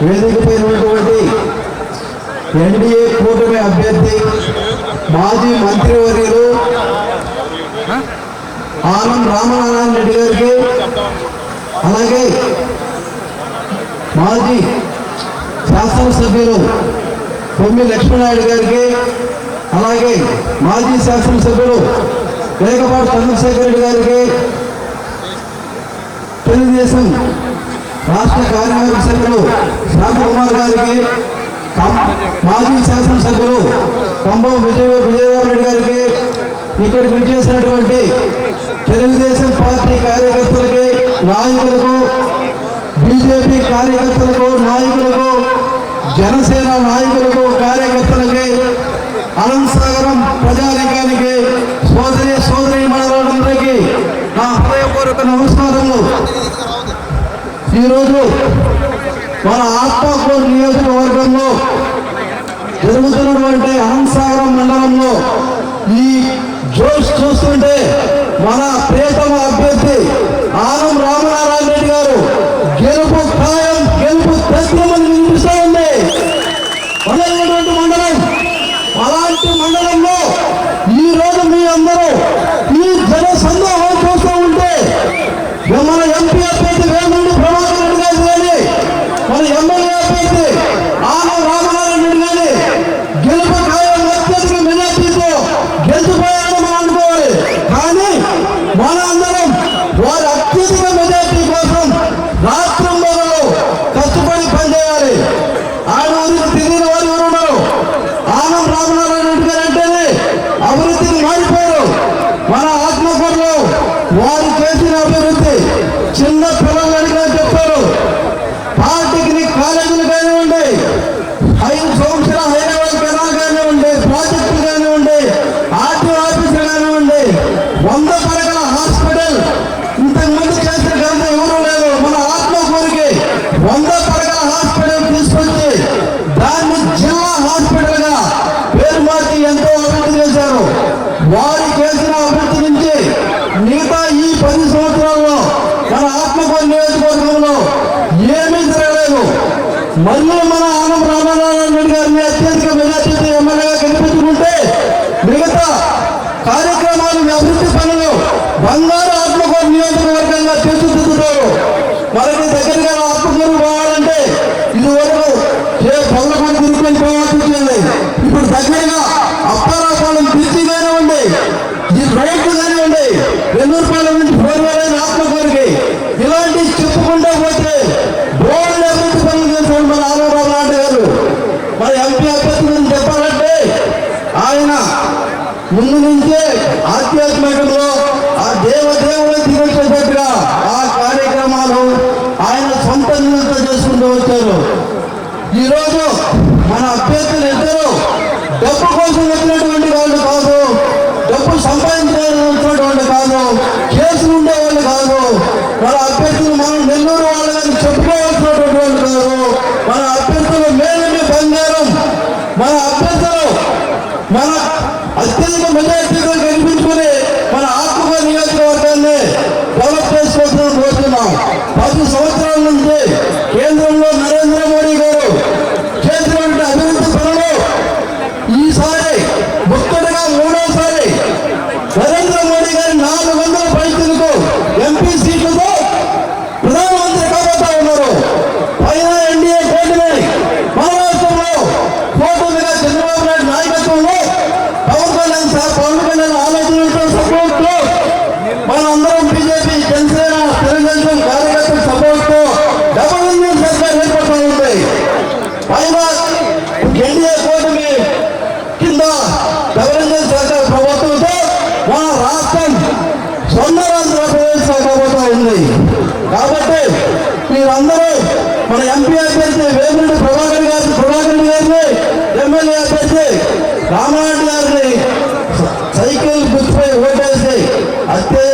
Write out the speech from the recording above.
వేదికపై ఉన్నటువంటి ఎన్డీఏ కూటమి అభ్యర్థి మాజీ మంత్రివర్యులు ఆనం రామనారాయణ రెడ్డి గారికి అలాగే మాజీ శాసనసభ్యులు కొమ్మి లక్ష్మీనాయుడు గారికి అలాగే మాజీ శాసనసభ్యులు వేగపాటి చంద్రశేఖర్ రెడ్డి గారికి తెలుగుదేశం రాష్ట్ర కార్యవర్గ సభ్యులు శాంతకుమార్ గారికి మాజీ శాసనసభ్యులు కంభం విజయ విజయవాడ గారికి ఇక్కడ విచ్చేసినటువంటి తెలుగుదేశం పార్టీ కార్యకర్తలకి నాయకులకు బీజేపీ కార్యకర్తలకు నాయకులకు జనసేన నాయకులకు కార్యకర్తలకి అనంతసాగరం ప్రజానికానికి సోదరి సోదరి మండలందరికీ నా హృదయపూర్వక నమస్కారములు. ఈరోజు మన ఆత్మకూరు నియోజకవర్గంలో జరుగుతున్నటువంటి అనంతసాగరం మండలంలో ఈ జోష్ చూస్తుంటే మన ప్రియతమ అభ్యర్థి ఆనం రామనారాయణ రెడ్డి గారు గెలుపు ఖాయం గెలుపు తత్వమని వినిపిస్తూ ఉంది. మొదలైనటువంటి మండలం అలాంటి మండలంలో ఈ రోజు మీ అందరూ ఈ జన నియోజకవర్గంలో ఏమీ జరగలేదు. మళ్ళీ మన ఆనం రామారాయణ రెడ్డి గారిని అత్యధిక మెజార్టీతో ఎమ్మెల్యేగా గెలిపించుకుంటే మిగతా కార్యక్రమాలు అభివృద్ధి పనులు బంగారు ఆయన ముందు నుంచే ఆధ్యాత్మికంలో ఆ దేవదేవుడు దిగొచ్చేటట్టుగా ఆ కార్యక్రమాలు ఆయన సొంత నిధులతో చేసుకుంటూ వచ్చారు. ఈరోజు మన అభ్యర్థులు ఇద్దరు డబ్బు కోసం వచ్చినటువంటి వాళ్ళు కాదు డబ్బు సంపాదించినటువంటి కాదు కేసులు ఉండేవాళ్ళు కాదు. మన అభ్యర్థులు మనం నెల్లూరు వాళ్ళని చెప్పుకోవాల్సినటువంటి వాళ్ళు కాదు. మన అభ్యర్థులు మేలుని బంగారం మన అభ్యర్థులు మన అత్యధిక మెజార్టీతో గెలిపించుకుని మన ఆత్మకూరు నియోజకవర్గాన్ని డెవలప్ చేసుకోవాలని కోరుతున్నాం పది సంవత్సరాల నుంచి మన ఎంపీ అభ్యర్థి వేమిరెడ్డి ప్రభాకర్ గారిని ప్రభాకర్ గారిని ఎమ్మెల్యే అభ్యర్థి రామారెడ్డి గారిని సైకిల్ గుర్తుపై ఓటేసి అత్యధిక